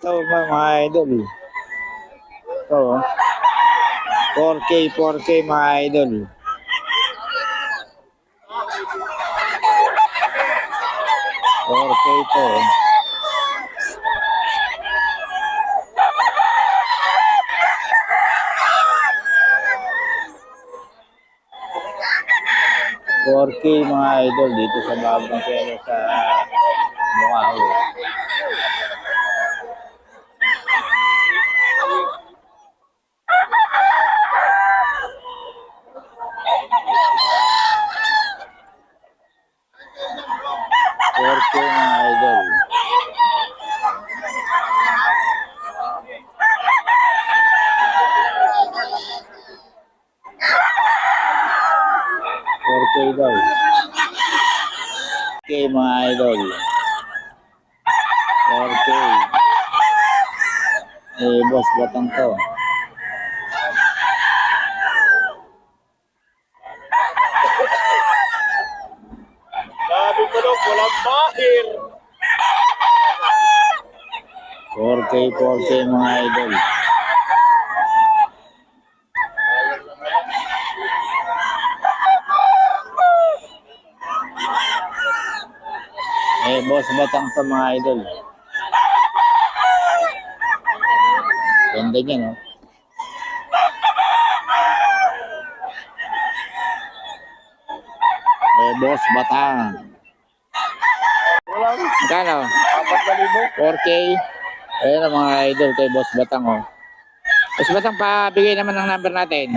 Ito mga, mga idol. Ito. 4K, 4K mga idol. Okay ito. Porky mga idol dito sa bagong pero sa Bungao. 4K mga idol. Okay daw. Okay mga idol. Okay. Eh, boss, batang to. 4K, 4K mga idol. Eh, boss, batang to mga idol. Ganda niya, no? Eh, boss, batang. Magkano? apat na libo. 4K. Ayun ang mga idol kay Boss Batang, oh. Boss Batang, pabigay naman ng number natin.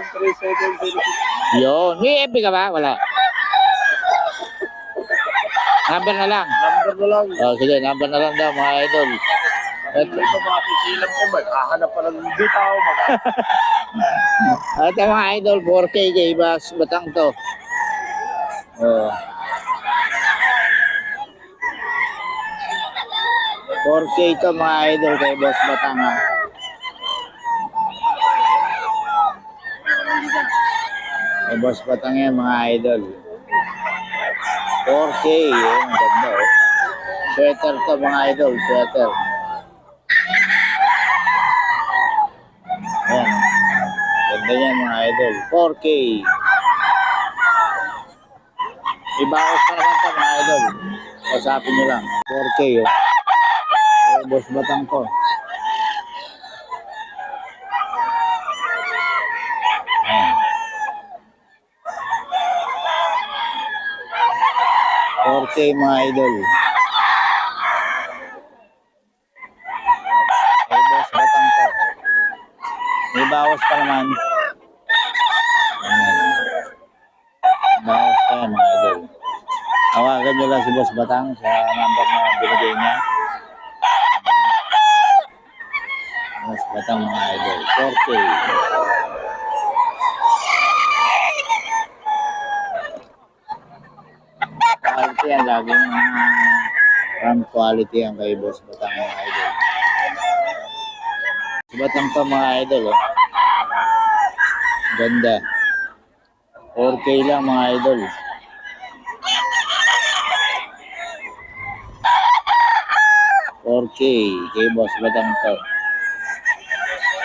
0999-477-3706. Yun. May FB ka ba? Wala. Number na lang. Number na lang. Oh, sige, number na lang daw, mga idol. At, Hindi ko makasisilap ko. Maghahanap pa ng bitaw. Mag at ang mga idol, 4K kay Boss Batang to. Oh. 4K to mga idol kay Boss Batang, ha. Kay Boss Batang yan, mga idol. 4K, yun, ang ganda, oh. Sweater to, mga idol, sweater. Ayan. Ganda yan mga idol. 4K. Ibawas pa naman to mga idol. Kasapin nyo lang. 4K oh. Boss batang to. Ayan. 4K mga idol. Eh, boss batang to. May bawas pa naman. Ayan. Bawas pa mga idol. Tawagan nyo lang si Boss Batang sa number na binigay niya. Boss Batang, mga idol. 4K. Quality yan. Laging uh, quality yan kay Boss Batang, mga idol. Si Batang to mga idol, oh. Ganda. 4K lang mga idol. K kay Boss Batang to.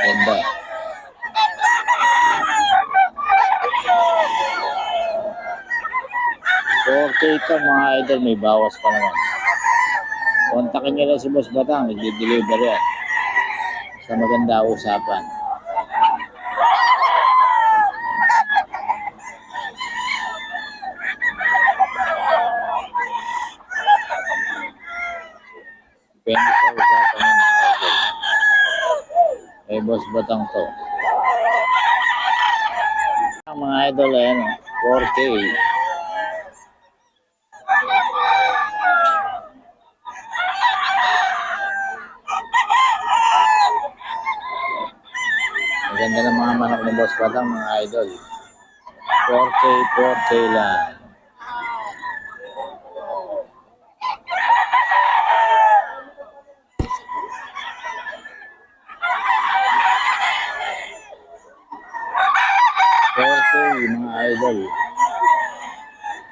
Ganda. Four K to mga idol, may bawas pa naman. Kontakin nyo lang si Boss Batang, nag-deliver yan sa maganda usapan. Depende sa usapan yun, mga idol. Eh, boss batang to. Ang mga idol, ayan, oh, 4K. Maganda ng mga manok ni Boss Batang, mga idol. 4K, 4K lang. Idol.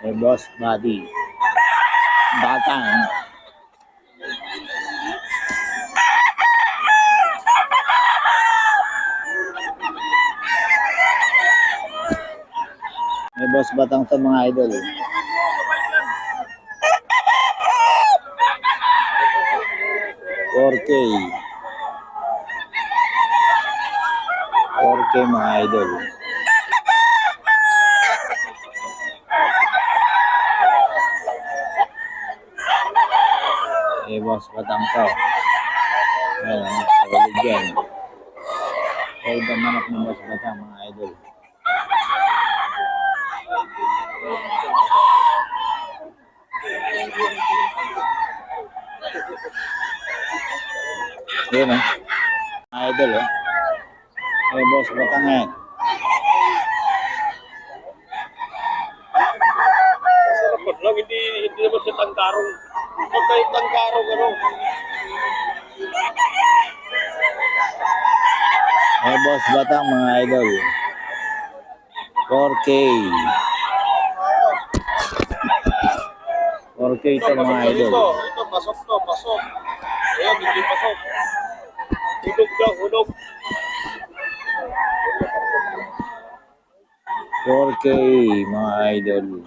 The Boss Buddy. Batang. The Boss Batang to mga idol. eh Okay. Okay mga idol. Boss, batang to. Ayan, sa yan. Hold the manok ng boss batang mga idol. Yun eh. Mga idol eh. Eh, boss, batang yan. Sarap lang, hindi, hindi naman siya tangkarong. Pag kayo tangkarong, ano, Eh, boss, batang mga idol. 4K. 4K ito, ito mga idol. dito. Ito, pasok to, pasok. Ayan, hindi pasok. Hunog daw, hunog. 4K mga idol.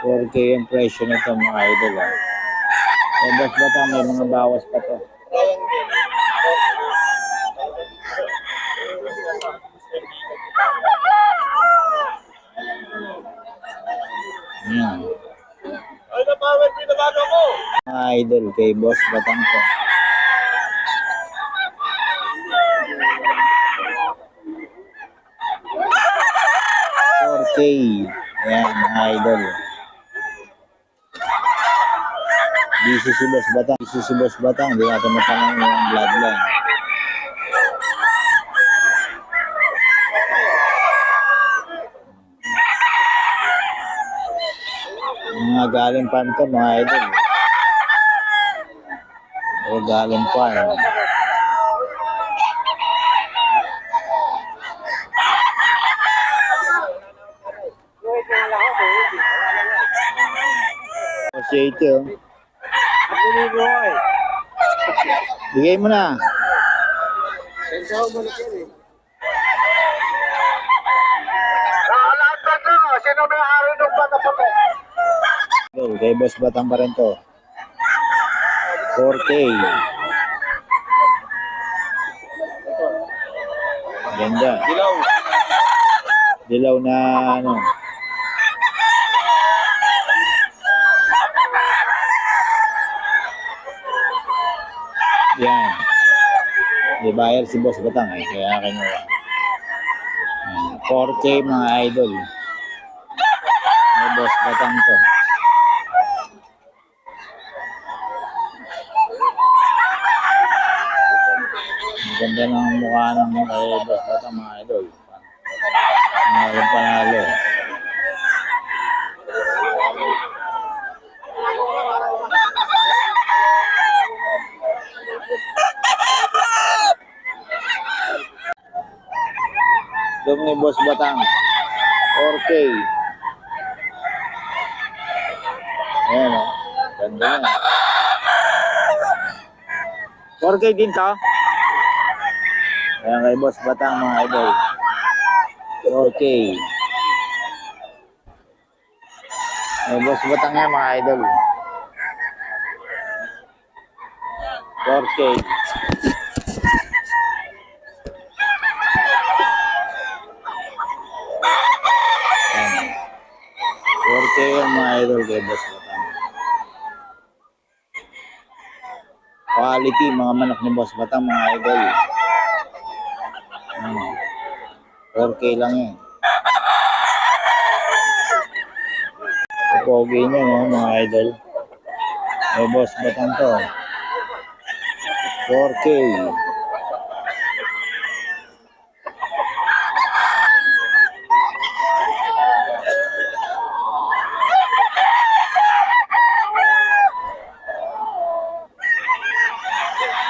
4K yung presyo nito mga idol. Ah. Eh, boss, batang may mga bawas pa to. Yan. Ay, napawag, pinabago ko. Mga idol kay boss batang to. Four K. Ayan, mga idol. Busy si Boss Batang. Busy si Boss Batang. Hindi natin matanong yung bloodline. Mga galing farm to, mga idol. Mga galing farm. Kasi ito, eh. Bigay mo na. Sensaw mo na yan eh. Naalata ko, sino may ari ng bata pa? Idol, kay Boss Batang pa rin to. 4K. Ganda. Dilaw. Dilaw na ano. Yan. Di bayar si Boss Batang eh. Kaya kinuha. Yan. 4K mga idol. May Boss Batang to. Ganda ng mukha ng kay Boss Batang mga idol. Panalo Patok ni Boss Batang. 4K. Ayan o. Ganda na. 4K din to. Ayan kay Boss Batang mga idol. 4K. Boss Batang yan mga idol. 4K. Ingat kayo mga idol. God bless po. Quality mga manok ni Boss Bata mga idol. Ano? Hmm. 4K lang yun. Pogi niya no, mga idol. Eh, Boss Batang to. 4K.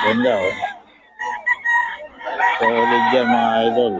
Ganda oh. Solid yan mga idol.